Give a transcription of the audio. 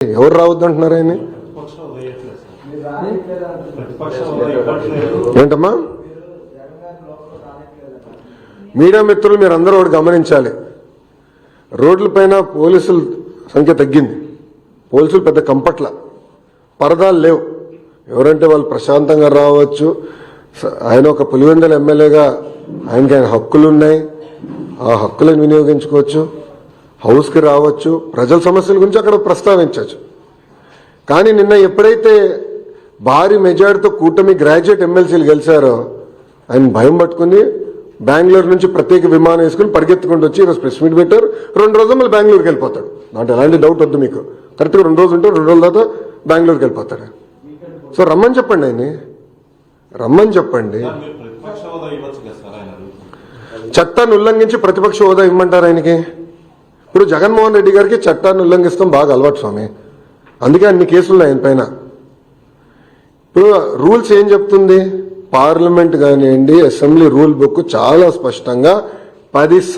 ఎవరు రావద్దు అంటున్నారు ఆయన ఏంటమ్మా? మీడియా మిత్రులు మీరు అందరూ ఒకటి గమనించాలి. రోడ్లపైన పోలీసుల సంఖ్య తగ్గింది. పోలీసులు పెద్ద కంపట్ల. పరదాలు లేవు. ఎవరంటే వాళ్ళు ప్రశాంతంగా రావచ్చు. ఆయన ఒక పులివెందల ఎమ్మెల్యేగా ఆయనకి ఆయన హక్కులు ఉన్నాయి ఆ హక్కులను వినియోగించుకోవచ్చు. హౌస్కి రావచ్చు ప్రజల సమస్యల గురించి అక్కడ ప్రస్తావించవచ్చు. కానీ నిన్న ఎప్పుడైతే భారీ మెజార్టీతో కూటమి గ్రాడ్యుయేట్ ఎమ్మెల్సీలు గెలిచారో ఆయన భయం పట్టుకుంది బెంగళూరు నుంచి ప్రత్యేక విమానం వేసుకుని పరిగెత్తుకుంటూ వచ్చి ఈరోజు ప్రెస్ మీట్ పెట్టారు. రెండు రోజులు మళ్ళీ బెంగళూరుకి వెళ్ళిపోతాడు. దాంట్లో ఎలాంటి డౌట్ వద్దు మీకు. కరెక్ట్గా రెండు రోజులు ఉంటే రెండు రోజుల తర్వాత బెంగళూరుకి వెళ్ళిపోతాడు. సో రమ్మని చెప్పండి ఆయన రమ్మని చెప్పండి. చట్టాన్ని ఉల్లంఘించి ప్రతిపక్ష హోదా ఇమ్మంటారు ఆయనకి? ఇప్పుడు జగన్మోహన్ రెడ్డి గారికి చట్టాన్ని ఉల్లంఘిస్తాం బాగా అలవాటు స్వామి. అందుకే అన్ని కేసులు ఉన్నాయి ఆయన పైన. ఇప్పుడు రూల్స్ ఏం చెప్తుంది? పార్లమెంట్ కానివ్వండి అసెంబ్లీ రూల్ బుక్ చాలా స్పష్టంగా పది